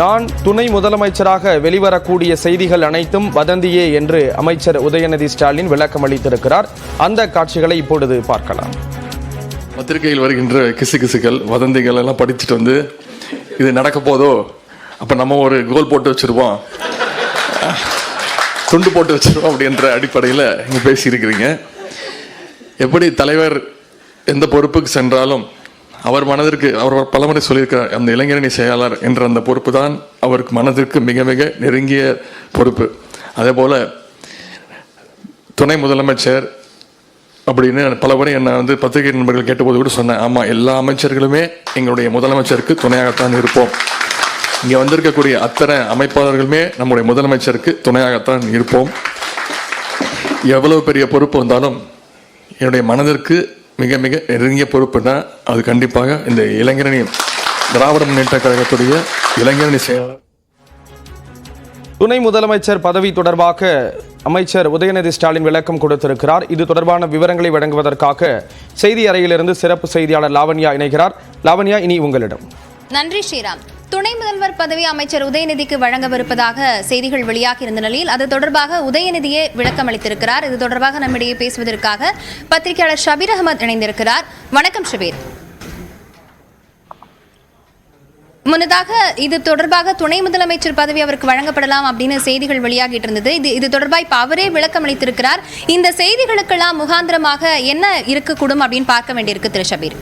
நான் துணை முதலமைச்சராக வெளிவரக்கூடிய செய்திகள் அனைத்தும் வதந்தியே என்று அமைச்சர் உதயநிதி ஸ்டாலின் விளக்கம் அளித்திருக்கிறார். அந்த காட்சிகளை இப்பொழுது பார்க்கலாம். பத்திரிகையில் வருகின்ற கிசு கிசுக்கள் வதந்திகள் எல்லாம் படிச்சுட்டு வந்து இது நடக்க போதோ? அப்போ நம்ம ஒரு கோல் போட்டு வச்சிருவோம் துண்டு போட்டு வச்சிருவோம் அப்படின்ற அடிப்படையில் இங்கே பேசியிருக்கிறீங்க. எப்படி தலைவர் எந்த பொறுப்புக்கு சென்றாலும் அவர் மனதிற்கு அவர் பலமுறை சொல்லியிருக்கிறார் அந்த இளைஞரணி செயலாளர் என்ற அந்த பொறுப்பு தான் அவருக்கு மனதிற்கு மிக மிக நெருங்கிய பொறுப்பு. அதே போல் துணை முதலமைச்சர் அப்படின்னு பல முறை என்னை வந்து பத்திரிகை நண்பர்கள் கேட்டபோது கூட சொன்னேன் ஆமாம் எல்லா அமைச்சர்களுமே எங்களுடைய முதலமைச்சருக்கு துணையாகத்தான் இருப்போம். இங்கே வந்திருக்கக்கூடிய அத்தனை அமைப்பாளர்களுமே நம்முடைய முதலமைச்சருக்கு துணையாகத்தான் இருப்போம். எவ்வளவு பெரிய பொறுப்பு வந்தாலும் என்னுடைய மனதிற்கு மிக மிக நெருங்கிய பொறுப்புனா அது கண்டிப்பாக இந்த இளைஞரணி திராவிட முன்னேற்ற கழகத்துடைய இளைஞரணி செயலாளர். துணை முதலமைச்சர் பதவி தொடர்பாக அமைச்சர் உதயநிதி ஸ்டாலின் விளக்கம் கொடுத்திருக்கிறார். இது தொடர்பான விவரங்களை வழங்குவதற்காக செய்தி அறையிலிருந்து சிறப்பு செய்தியாளர் லாவண்யா இணைகிறார். லாவண்யா இனி உங்களிடம். நன்றி ஸ்ரீராம். துணை முதல்வர் பதவி அமைச்சர் உதயநிதிக்கு வழங்கவிருப்பதாக செய்திகள் வெளியாகி இருந்த நிலையில் அது தொடர்பாக உதயநிதியே விளக்கம் அளித்திருக்கிறார். இது தொடர்பாக நம்மிடையே பேசுவதற்காக பத்திரிகையாளர் ஷபீர் அகமது இணைந்திருக்கிறார். வணக்கம் ஷபீர். முன்னதாக இது தொடர்பாக துணை முதலமைச்சர் பதவி அவருக்கு வழங்கப்படலாம் அப்படின்னு செய்திகள் வெளியாகிட்டு இருந்தது. இது இது தொடர்பாக இப்போ அவரே விளக்கம் அளித்திருக்கிறார். இந்த செய்திகளுக்கெல்லாம் முகாந்திரமாக என்ன இருக்கக்கூடும் அப்படின்னு பார்க்க வேண்டியிருக்கு திரு ஷபீர்.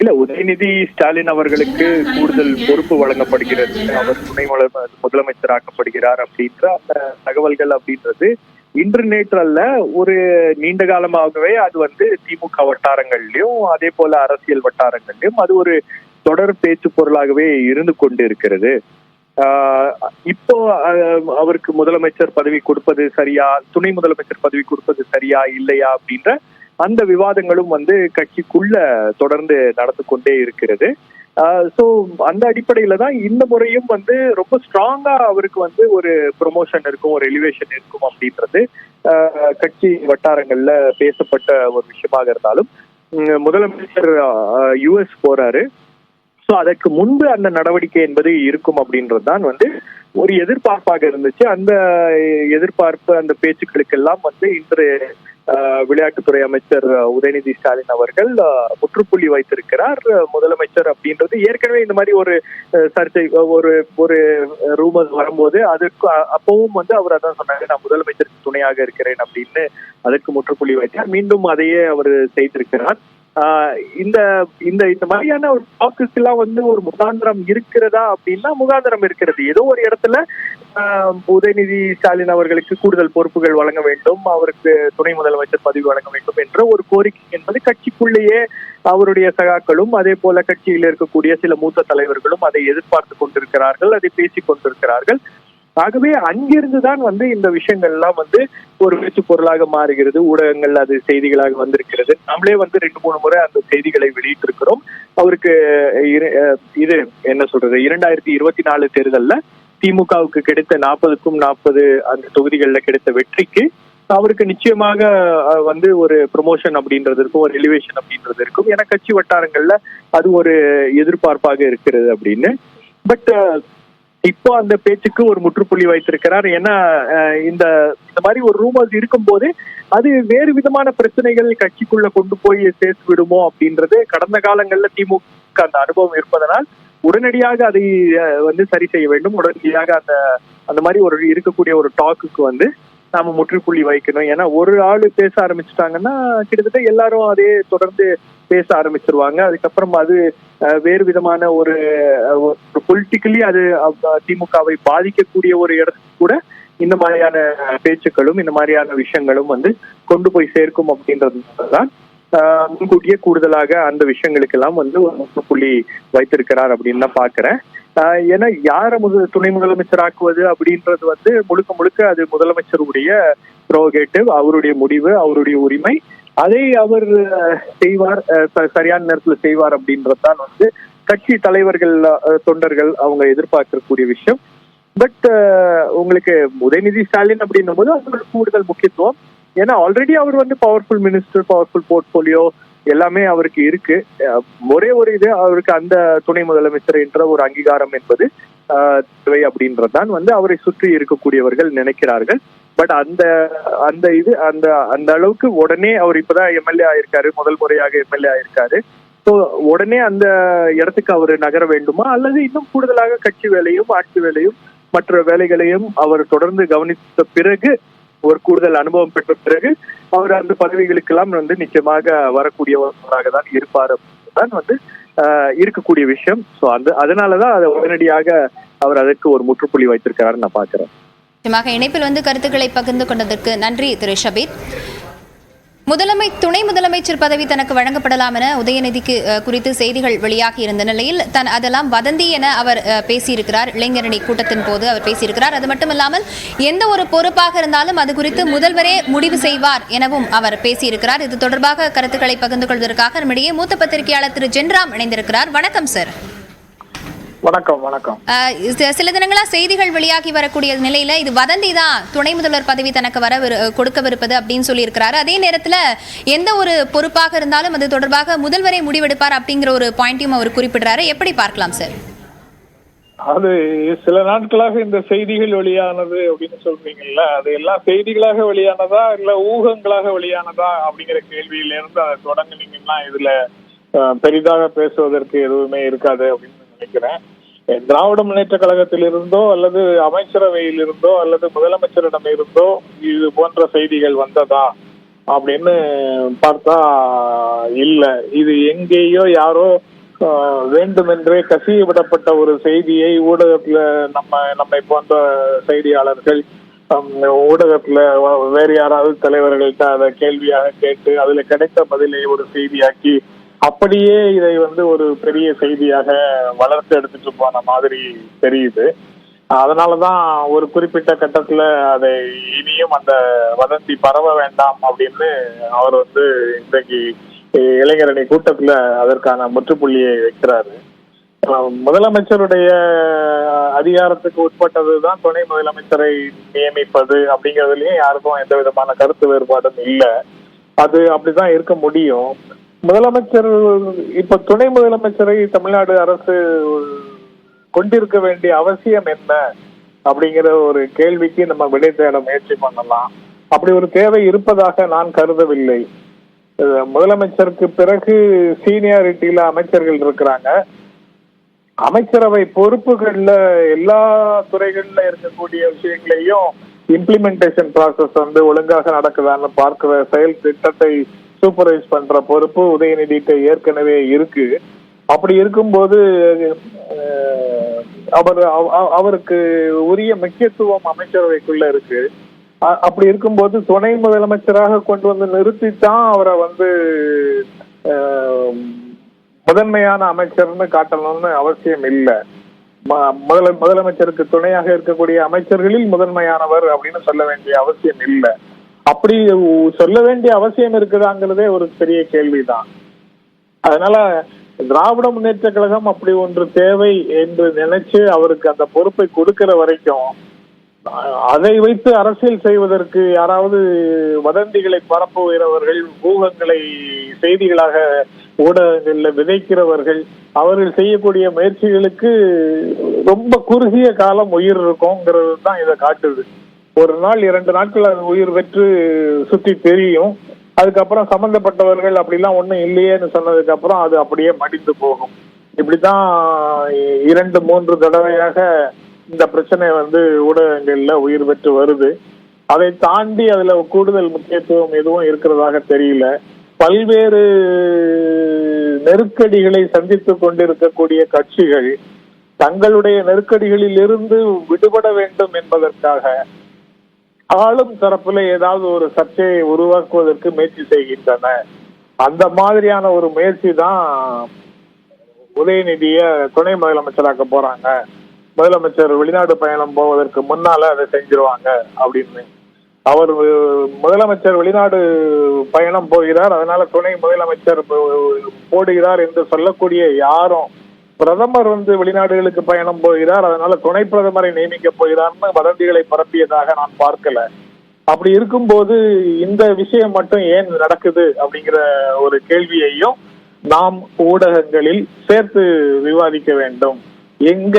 இல்ல உதயநிதி ஸ்டாலின் அவர்களுக்கு கூடுதல் பொறுப்பு வழங்கப்படுகிறது. அவர் துணை முதலமைச்சர் முதலமைச்சராக்கப்படுகிறார் அப்படின்ற அந்த தகவல்கள் அப்படின்றது. இன்று நேற்று அல்ல ஒரு நீண்ட காலமாகவே அது வந்து திமுக வட்டாரங்கள்லயும் அதே போல அரசியல் வட்டாரங்கள்லயும் அது ஒரு தொடர் பேச்சு பொருளாகவே இருந்து கொண்டு இருக்கிறது ஆஹ் இப்போ அவருக்கு முதலமைச்சர் பதவி கொடுப்பது சரியா துணை முதலமைச்சர் பதவி கொடுப்பது சரியா இல்லையா அப்படின்ற அந்த விவாதங்களும் வந்து கட்சிக்குள்ள தொடர்ந்து நடந்து கொண்டே இருக்கிறது. ஸோ அந்த அடிப்படையில தான் இந்த முறையும் வந்து ரொம்ப ஸ்ட்ராங்கா அவருக்கு வந்து ஒரு ப்ரொமோஷன் இருக்கும் ஒரு எலிவேஷன் இருக்கும் அப்படின்றது ஆஹ் கட்சி வட்டாரங்கள்ல பேசப்பட்ட ஒரு விஷயமாக இருந்தாலும் முதலமைச்சர் யுஎஸ் போறாரு. ஸோ அதற்கு முன்பு அந்த நடவடிக்கை என்பது இருக்கும் அப்படின்றது தான் வந்து ஒரு எதிர்பார்ப்பாக இருந்துச்சு. அந்த எதிர்பார்ப்பு அந்த பேச்சுக்களுக்கெல்லாம் வந்து இன்று விளையாட்டுத்துறை அமைச்சர் உதயநிதி ஸ்டாலின் அவர்கள் முற்றுப்புள்ளி வைத்திருக்கிறார். முதலமைச்சர் அப்படின்றது ஏற்கனவே இந்த மாதிரி ஒரு சர்ச்சை ஒரு ஒரு ரூமர் வரும்போது அதுக்கு அப்பவும் வந்து அவர் அதான் சொன்னாங்க நான் முதலமைச்சருக்கு துணையாக இருக்கிறேன் அப்படின்னு அதற்கு முற்றுப்புள்ளி வைத்தார். மீண்டும் அதையே அவர் செய்திருக்கிறார். ஆஹ் இந்த இந்த இந்த மாதிரியான ஒரு டாக்குக்கு எல்லாம் வந்து ஒரு முகாந்திரம் இருக்கிறதா அப்படின்னா முகாந்திரம் இருக்கிறது. ஏதோ ஒரு இடத்துல உதயநிதி ஸ்டாலின் அவர்களுக்கு கூடுதல் பொறுப்புகள் வழங்க வேண்டும். அவருக்கு துணை முதலமைச்சர் பதவி வழங்க வேண்டும் என்ற ஒரு கோரிக்கை என்பது கட்சிக்குள்ளேயே அவருடைய சகாக்களும் அதே போல கட்சியில் இருக்கக்கூடிய சில மூத்த தலைவர்களும் அதை எதிர்பார்த்து கொண்டிருக்கிறார்கள் அதை பேசிக் கொண்டிருக்கிறார்கள். ஆகவே அங்கிருந்துதான் வந்து இந்த விஷயங்கள் எல்லாம் வந்து ஒரு பேச்சு பொருளாக மாறுகிறது. ஊடகங்கள் அது செய்திகளாக வந்திருக்கிறது. நம்மளே வந்து ரெண்டு மூணு முறை அந்த செய்திகளை வெளியிட்டிருக்கிறோம். அவருக்கு இரு- அஹ் இது என்ன சொல்றது? இரண்டாயிரத்தி இருபத்தி நாலு தேர்தல்ல திமுகவுக்கு கிடைத்த நாற்பதுக்கும் நாற்பது அந்த தொகுதிகளில் கிடைத்த வெற்றிக்கு அவருக்கு நிச்சயமாக வந்து ஒரு ப்ரொமோஷன் அப்படின்றது இருக்கும் ஒரு எலிவேஷன் அப்படின்றது இருக்கும். ஏன்னா கட்சி வட்டாரங்கள்ல அது ஒரு எதிர்பார்ப்பாக இருக்கிறது அப்படின்னு. பட் இப்போ அந்த பேச்சுக்கு ஒரு முற்றுப்புள்ளி வைத்திருக்கிறார். ஏன்னா இந்த இந்த மாதிரி ஒரு ரூமர்ஸ் இருக்கும்போது அது வேறு விதமான பிரச்சனைகள் கட்சிக்குள்ள கொண்டு போய் சேர்த்து விடுமோ அப்படின்றது கடந்த காலங்கள்ல திமுக அந்த அனுபவம் இருப்பதனால் உடனடியாக அதை அஹ், வந்து சரி செய்ய வேண்டும். உடனடியாக அந்த அந்த மாதிரி ஒரு இருக்கக்கூடிய ஒரு டாக்குக்கு வந்து நாம முற்றுப்புள்ளி வைக்கணும். ஏன்னா ஒரு ஆளு பேச ஆரம்பிச்சிட்டாங்கன்னா கிட்டத்தட்ட எல்லாரும் அதே தொடர்ந்து பேச ஆரம்பிச்சிருவாங்க. அதுக்கப்புறம் அது அஹ், வேறு விதமான ஒரு ஒரு பொலிட்டிக்கலி அது அஹ், திமுகவை பாதிக்கக்கூடிய ஒரு இடத்துக்கு கூட இந்த மாதிரியான பேச்சுக்களும் இந்த மாதிரியான விஷயங்களும் வந்து கொண்டு போய் சேர்க்கும் அப்படின்றதுதான் முன்கூட்டியே கூடுதலாக அந்த விஷயங்களுக்கெல்லாம் வந்து ஒரு முற்றுப்புள்ளி வைத்திருக்கிறார் அப்படின்னு தான் பாக்குறேன் ஆஹ், ஏன்னா யாரை முதல் துணை முதலமைச்சர் ஆக்குவது அப்படின்றது வந்து முழுக்க முழுக்க அது முதலமைச்சருடைய ப்ரோகேட்டிவ் அவருடைய முடிவு அவருடைய உரிமை. அதை அவர் செய்வார் அஹ், சரியான நேரத்துல செய்வார் அப்படின்றது தான் வந்து கட்சி தலைவர்கள் தொண்டர்கள் அவங்க எதிர்பார்க்கக்கூடிய விஷயம். பட் உங்களுக்கு உதயநிதி ஸ்டாலின் அப்படின்னும் போது அதோட கூடுதல் முக்கியத்துவம். ஏன்னா ஆல்ரெடி அவர் வந்து பவர்ஃபுல் மினிஸ்டர் பவர்ஃபுல் போர்ட்போலியோ எல்லாமே அவருக்கு இருக்கு. ஒரே ஒரு இது அவருக்கு அந்த துணை முதலமைச்சர் என்ற ஒரு அங்கீகாரம் என்பது ஆஹ் தேவை அப்படின்றதுதான் வந்து அவரை சுற்றி இருக்கக்கூடியவர்கள் நினைக்கிறார்கள். பட் அந்த அந்த இது அந்த அந்த அளவுக்கு உடனே அவர் இப்பதான் எம்எல்ஏ ஆயிருக்காரு முதல் முறையாக எம்எல்ஏ ஆயிருக்காரு. ஸோ உடனே அந்த இடத்துக்கு அவர் நகர வேண்டுமா? அல்லது இன்னும் கூடுதலாக கட்சி வேலையும் ஆட்சி வேலையும் மற்ற வேலைகளையும் அவர் தொடர்ந்து கவனித்த பிறகு ஒரு கூடுதல் அனுபவம் பெற்ற பிறகு அவர் அந்த பதவிகளுக்கெல்லாம் வந்து நிச்சயமாக வரக்கூடியவராக தான் இருப்பார் தான் வந்து ஆஹ், இருக்கக்கூடிய விஷயம். ஸோ அந்த அதனாலதான் அதை உடனடியாக அவர் அதற்கு ஒரு முற்றுப்புள்ளி வைத்திருக்கிறாருன்னு நான் பாக்குறேன் நிச்சயமாக இணைப்பில் வந்து கருத்துக்களை பகிர்ந்து கொண்டதற்கு நன்றி திரு ஷபீத் முதலமை துணை முதலமைச்சர் பதவி தனக்கு வழங்கப்படலாம் என உதயநிதிக்கு குறித்து செய்திகள் வெளியாகி இருந்த நிலையில் தன் அதெல்லாம் வதந்தி என அவர் பேசியிருக்கிறார். இளைஞரணி கூட்டத்தின் போது அவர் பேசியிருக்கிறார். அது மட்டுமல்லாமல் எந்த ஒரு பொறுப்பாக இருந்தாலும் அது குறித்து முதல்வரே முடிவு செய்வார் எனவும் அவர் பேசியிருக்கிறார். இது தொடர்பாக கருத்துக்களை பகிர்ந்து கொள்வதற்காக நம்மிடையே மூத்த பத்திரிகையாளர் திரு. ஜென்ராம் இணைந்திருக்கிறார். வணக்கம் சார். வணக்கம் வணக்கம். சில தினங்களா செய்திகள் வெளியாகி வரக்கூடிய நிலையில இது வதந்தி தான் துணை முதல்வர் பதவி தனக்கு வர கொடுக்கவிருப்பது அப்படின்னு சொல்லியிருக்கிறாரு. அதே நேரத்துல எந்த ஒரு பொறுப்பாக இருந்தாலும் அது தொடர்பாக முதல்வரை முடிவெடுப்பார் அப்படிங்கிற ஒரு பாயிண்ட்டையும் அவர் குறிப்பிடுறாரு. எப்படி பார்க்கலாம் சார்? அது சில நாட்களாக இந்த செய்திகள் வெளியானது அப்படின்னு சொல்றீங்கல்ல அது எல்லாம் செய்திகளாக வெளியானதா இல்ல ஊகங்களாக வெளியானதா அப்படிங்கிற கேள்வியில இருந்து அதை தொடங்குனீங்கன்னா இதுல பெரிதாக பேசுவதற்கு எதுவுமே இருக்காது அப்படின்னு நினைக்கிறேன். திராவிட முன்னேற்ற கழகத்தில் இருந்தோ அல்லது அமைச்சரவையில் இருந்தோ அல்லது முதலமைச்சரிடம் இருந்தோ இது போன்ற செய்திகள் வந்ததா அப்படின்னு பார்த்தா இல்ல. இது எங்கேயோ யாரோ வேண்டுமென்றே கசிய விடப்பட்ட ஒரு செய்தியை ஊடகத்துல நம்ம நம்மை போன்ற செய்தியாளர்கள் ஊடகத்துல வேறு யாராவது தலைவர்கள்ட்ட அதை கேள்வியாக கேட்டு அதுல கிடைத்த பதிலை ஒரு செய்தியாக்கி அப்படியே இதை வந்து ஒரு பெரிய செய்தியாக வளர்த்து எடுத்துட்டு போன மாதிரி தெரியுது. அதனாலதான் ஒரு குறிப்பிட்ட கட்டத்துல அதை இனியும் அந்த வதந்தி பரவ வேண்டாம் அப்படின்னு அவர் வந்து இன்றைக்கு இளைஞரணி கூட்டத்துல அதற்கான முற்றுப்புள்ளியை வைக்கிறாரு. முதலமைச்சருடைய அதிகாரத்துக்கு உட்பட்டதுதான் துணை முதலமைச்சரை நியமிப்பது அப்படிங்கிறதுலயும் யாருக்கும் எந்த விதமான கருத்து வேறுபாடும் இல்லை. அது அப்படிதான் இருக்க முடியும். முதலமைச்சர் இப்ப துணை முதலமைச்சரை தமிழ்நாடு அரசு கொண்டிருக்க வேண்டிய அவசியம் என்ன? அப்படிங்கிற ஒரு கேள்விக்கு நம்ம விடை தேட முயற்சி பண்ணலாம். அப்படி ஒரு தேவை இருப்பதாக நான் கருதவில்லை. முதலமைச்சருக்கு பிறகு சீனியாரிட்டியில அமைச்சர்கள் இருக்கிறாங்க. அமைச்சரவை பொறுப்புகள்ல எல்லா துறைகள்ல இருக்கக்கூடிய விஷயங்களையும் இம்ப்ளிமெண்டேஷன் ப்ராசஸ் வந்து ஒழுங்காக நடக்குதான்னு பார்க்கிற செயல் திட்டத்தை சூப்பர்வைஸ் பண்ற பொறுப்பு உதயநிதிட்ட ஏற்கனவே இருக்கு. அப்படி இருக்கும்போது அவர் அவ- அவருக்கு உரிய முக்கியத்துவம் அமைச்சரவைக்குள்ள இருக்கு. அ- அப்படி இருக்கும்போது துணை முதலமைச்சராக கொண்டு வந்து நிறுத்தித்தான் அவரை வந்து முதன்மையான அமைச்சர்னு காட்டணும்னு அவசியம் இல்லை. ம- முதல முதலமைச்சருக்கு துணையாக இருக்கக்கூடிய அமைச்சர்களில் முதன்மையானவர் அப்படின்னு சொல்ல வேண்டிய அவசியம் இல்லை. அப்படி சொல்ல வேண்டிய அவசியம் இருக்குதாங்கிறதே ஒரு பெரிய கேள்விதான். அதனால திராவிட முன்னேற்ற கழகம் அப்படி ஒன்று தேவை என்று நினைச்சு அவருக்கு அந்த பொறுப்பை கொடுக்கிற வரைக்கும் அதை வைத்து அரசியல் செய்வதற்கு யாராவது வதந்திகளை பரப்புகிறவர்கள் ஊகங்களை செய்திகளாக ஊடகங்களில் விதைக்கிறவர்கள் அவர்கள் செய்யக்கூடிய முயற்சிகளுக்கு ரொம்ப குறுகிய காலம் உயிர் இருக்கும்ங்கிறது தான் இதை காட்டுது. ஒரு நாள் இரண்டு நாட்கள் அது உயிர் பெற்று சுத்தி தெரியும். அதுக்கப்புறம் சம்பந்தப்பட்டவர்கள் அப்படிலாம் ஒண்ணும் இல்லையேன்னு சொன்னதுக்கு அப்புறம் அது அப்படியே மடிந்து போகும். இப்படிதான் இரண்டு மூன்று தடவையாக இந்த பிரச்சனை வந்து ஊடகங்கள்ல உயிர் பெற்று வருது. அதை தாண்டி அதுல கூடுதல் முக்கியத்துவம் எதுவும் இருக்கிறதாக தெரியல. பல்வேறு நெருக்கடிகளை சந்தித்து கொண்டிருக்கக்கூடிய கட்சிகள் தங்களுடைய நெருக்கடிகளில் இருந்து விடுபட வேண்டும் என்பதற்காக ஆளும் தரப்புல ஏதாவது ஒரு சர்ச்சையை உருவாக்குவதற்கு முயற்சி செய்கின்றன. அந்த மாதிரியான ஒரு முயற்சி தான் உதயநிதிய துணை முதலமைச்சராக்க போறாங்க. முதலமைச்சர் வெளிநாடு பயணம் போவதற்கு முன்னால அதை செஞ்சிருவாங்க அப்படின்னு. அவர் முதலமைச்சர் வெளிநாடு பயணம் போகிறார் அதனால துணை முதலமைச்சர் போடுகிறார் என்று சொல்லக்கூடிய யாரும் பிரதமர் வந்து வெளிநாடுகளுக்கு பயணம் போகிறார். அதனால துணை பிரதமரை நியமிக்க போகிறார்னு வதந்திகளை பரப்பியதாக நான் பார்க்கல. அப்படி இருக்கும்போது இந்த விஷயம் மட்டும் ஏன் நடக்குது அப்படிங்கிற ஒரு கேள்வியையும் நாம் ஊடகங்களில் சேர்த்து விவாதிக்க வேண்டும். எங்க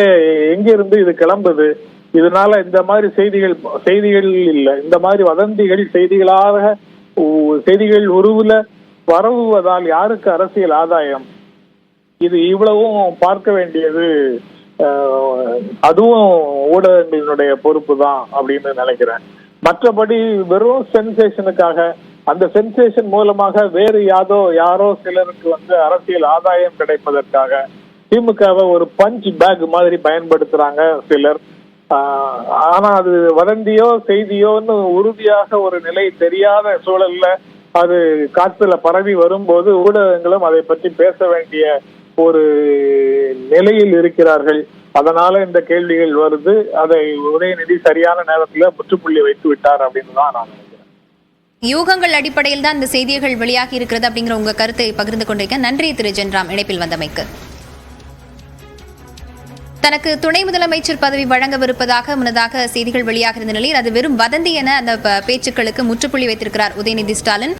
எங்க இருந்து இது கிளம்புது? இதனால இந்த மாதிரி செய்திகள் செய்திகள் இல்லை. இந்த மாதிரி வதந்திகள் செய்திகளாக செய்திகள் உருவுல பரவுவதால் யாருக்கு அரசியல் ஆதாயம்? இது இவ்வளவும் பார்க்க வேண்டியது அதுவும் ஊடகங்களினுடைய பொறுப்பு தான் அப்படின்னு நினைக்கிறேன். மற்றபடி வெறும் சென்சேஷனுக்காக அந்த சென்சேஷன் மூலமாக வேறு யாதோ யாரோ சிலருக்கு வந்து அரசியல் ஆதாயம் கிடைப்பதற்காக திமுகவை ஒரு பஞ்ச் பேக் மாதிரி பயன்படுத்துறாங்க சிலர். ஆஹ், ஆனா அது வதந்தியோ செய்தியோன்னு உறுதியாக ஒரு நிலை தெரியாத சூழல்ல அது காற்றுல பரவி வரும்போது ஊடகங்களும் அதை பற்றி பேச வேண்டிய ஒரு நிலையில் இருக்கிறார்கள். அதனால இந்த கேள்விகள் வருது. அதை உதயநிதி சரியான நேரத்துல முற்றுப்புள்ளி வைத்து விட்டார் அப்படின்னு தான் நான் யூகங்கள் அடிப்படையில் தான் இந்த செய்திகள் வெளியாகி இருக்கிறது அப்படிங்கிற உங்க கருத்தை பகிர்ந்து கொண்டிருக்க நன்றி திரு ஜென்ராம் இணைப்பில் வந்தமைக்கு. தனக்கு துணை முதலமைச்சர் பதவி வழங்கவிருப்பதாக முன்னதாக செய்திகள் வெளியாக இருந்த நிலையில் அது வெறும் வதந்தி என அந்த பேச்சுக்களுக்கு முற்றுப்புள்ளி வைத்திருக்கிறார் உதயநிதி ஸ்டாலின்.